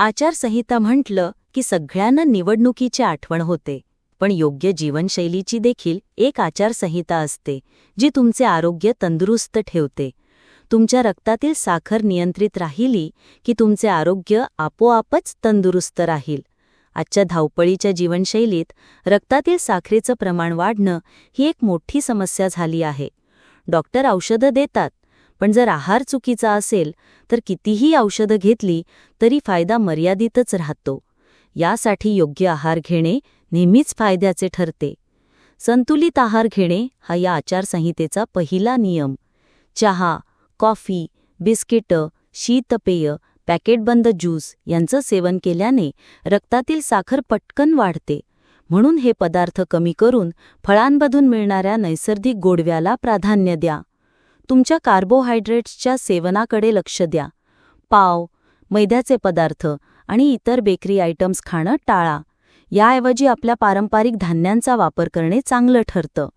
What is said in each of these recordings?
आचारसंहिता म्हटलं की सगळ्यांना निवडणुकीची आठवण होते पण योग्य जीवनशैलीची देखील एक आचारसंहिता असते जी तुमचे आरोग्य तंदुरुस्त ठेवते. तुमच्या रक्तातील साखर नियंत्रित राहिली की तुमचे आरोग्य आपोआपच तंदुरुस्त राहील. आजच्या धावपळीच्या जीवनशैलीत रक्तातील साखरेचं प्रमाण वाढणं ही एक मोठी समस्या झाली आहे. डॉक्टर औषधं देतात पण जर आहार चुकीचा असेल तर कितीही औषधं घेतली तरी फायदा मर्यादितच राहतो. यासाठी योग्य आहार घेणे नेहमीच फायद्याचे ठरते. संतुलित आहार घेणे हा या आचारसंहितेचा पहिला नियम. चहा कॉफी बिस्किटं शीतपेय पॅकेटबंद ज्यूस यांचं सेवन केल्याने रक्तातील साखर पटकन वाढते. म्हणून हे पदार्थ कमी करून फळांमधून मिळणाऱ्या नैसर्गिक गोडव्याला प्राधान्य द्या. तुमच्या कार्बोहायड्रेट्सच्या सेवनाकडे लक्ष द्या. पाव मैद्याचे पदार्थ आणि इतर बेकरी आयटम्स खाणं टाळा. याऐवजी आपल्या पारंपरिक धान्यांचा वापर करणे चांगलं ठरतं.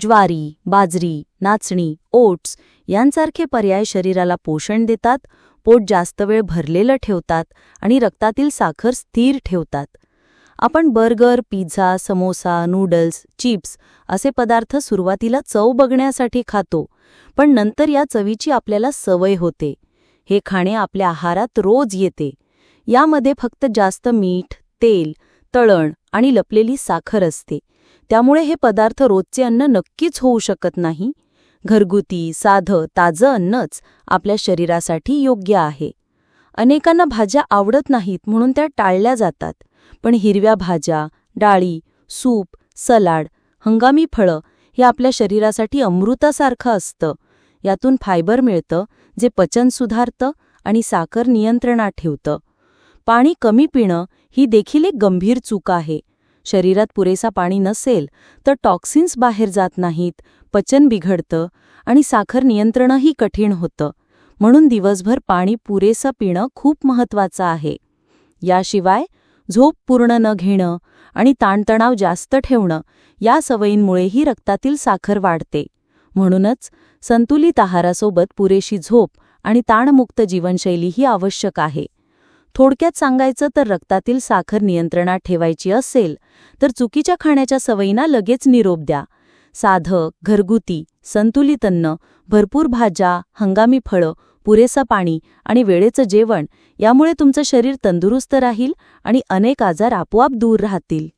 ज्वारी बाजरी नाचणी ओट्स यांसारखे पर्याय शरीराला पोषण देतात पोट जास्त वेळ भरलेलं ठेवतात आणि रक्तातील साखर स्थिर ठेवतात. आपण burger pizza samosa noodles chips असे पदार्थ सुरुवातीला चव बघण्यासाठी खातो पण नंतर या चवीची आपल्याला सवय होते. हे खाणे आपल्या आहारात रोज येते. यामध्ये फक्त जास्त मीठ तेल तळण आणि लपलेली साखर असते. त्यामुळे हे पदार्थ रोजचे अन्न नक्कीच होऊ शकत नाही. घरगुती साधं ताजं अन्नच आपल्या शरीरासाठी योग्य आहे. अनेकांना भाज्या आवडत नाहीत म्हणून त्या टाळल्या जातात. पण हिरव्या भाज्या डाळी सूप सलाड हंगामी फळं हे आपल्या शरीरासाठी अमृतासारखं असतं. यातून फायबर मिळतं जे पचन सुधारतं आणि साखर नियंत्रणात ठेवतं. पाणी कमी पिणं ही देखील एक गंभीर चूक आहे. शरीरात पुरेसा पाणी नसेल तर टॉक्सिन्स बाहेर जात नाहीत पचन बिघडतं आणि साखर नियंत्रणही कठीण होतं. म्हणून दिवसभर पाणी पुरेसं पिणं खूप महत्वाचं आहे. याशिवाय झोप पूर्ण न घेणं आणि ताणतणाव जास्त ठेवणं या सवयींमुळेही रक्तातील साखर वाढते. म्हणूनच संतुलित आहारासोबत पुरेशी झोप आणि ताणमुक्त जीवनशैली ही आवश्यक आहे. थोडक्यात सांगायचं तर रक्तातील साखर नियंत्रणात ठेवायची असेल तर चुकीच्या खाण्याच्या सवयींना लगेच निरोप द्या. साधं घरगुती संतुलित अन्न भरपूर भाज्या हंगामी फळं पुरेसं पाणी आणि वेळेचं जेवण यामुळे तुमचं शरीर तंदुरुस्त राहील आणि अनेक आजार आपोआप दूर राहतील.